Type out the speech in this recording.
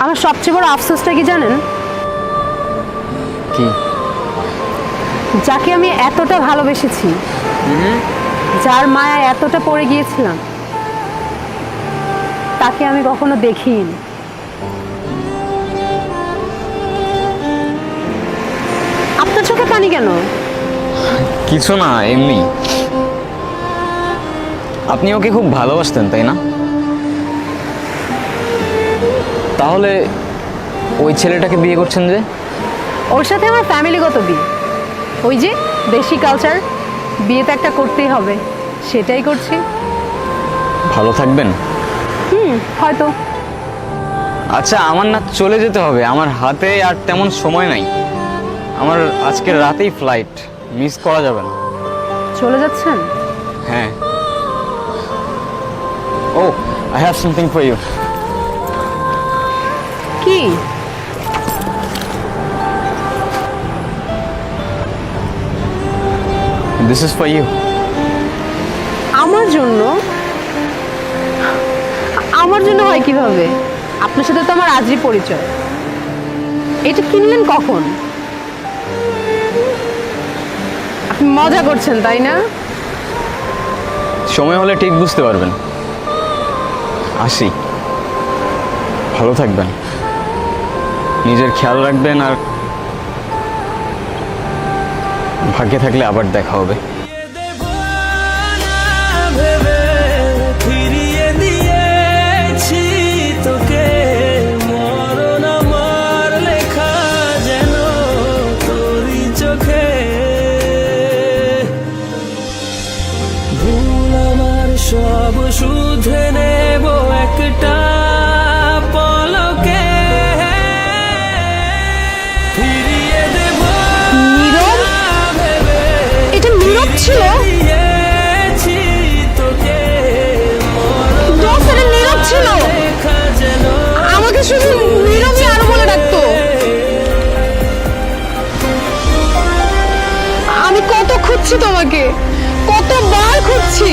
আমার সবচেয়ে বড় আফসোসটা কি জানেন? কি? যাকে আমি এতটা ভালোবেসেছি। যার মায়া এতটা পড়ে গিয়েছিলাম। তাকে আমি কখনো দেখিনি। আপনার চোখে পানি কেন? কিছু না এমনি। আপনি ওকে খুব ভালোবাসতেন তাই না? তাহলে ওই ছেলেটাকে বিয়ে করছেন যে? ওর সাথে আমার ফ্যামিলিগত বিয়ে। ওই যে দেশি কালচার বিয়ে তো একটা করতেই হবে সেটাই করছি। ভালো থাকবেন? হুম হয়তো। আচ্ছা আমার না চলে যেতে হবে আমার হাতে আর তেমন সময় নাই। আমার আজকে রাতেই ফ্লাইট মিস করা যাবে না। চলে যাচ্ছেন? হ্যাঁ। ও I have something for you কি? দিস ইজ ফর ইউ আমার জন্য? আমার জন্য হয় কীভাবে? আপনার সাথে তো আমার আজই পরিচয়। এটা কিনলেন কখন? আপনি মজা করছেন তাই না? সময় হলে ঠিক বুঝতে পারবেন। আসি। ভালো থাকবেন। নিজের খেয়াল রাখবেন আর ভাগ্যে থাকলে আবার দেখা হবে। ভেবে ফিরিয়ে দিয়েছি তোকে এটা নীরব ছিল? নীরব ছিল। আমাকে শুধু নীরবই আরও বলে ডাকতো। আমি কত খুঁজছি তোমাকে? কতবার খুঁজছি?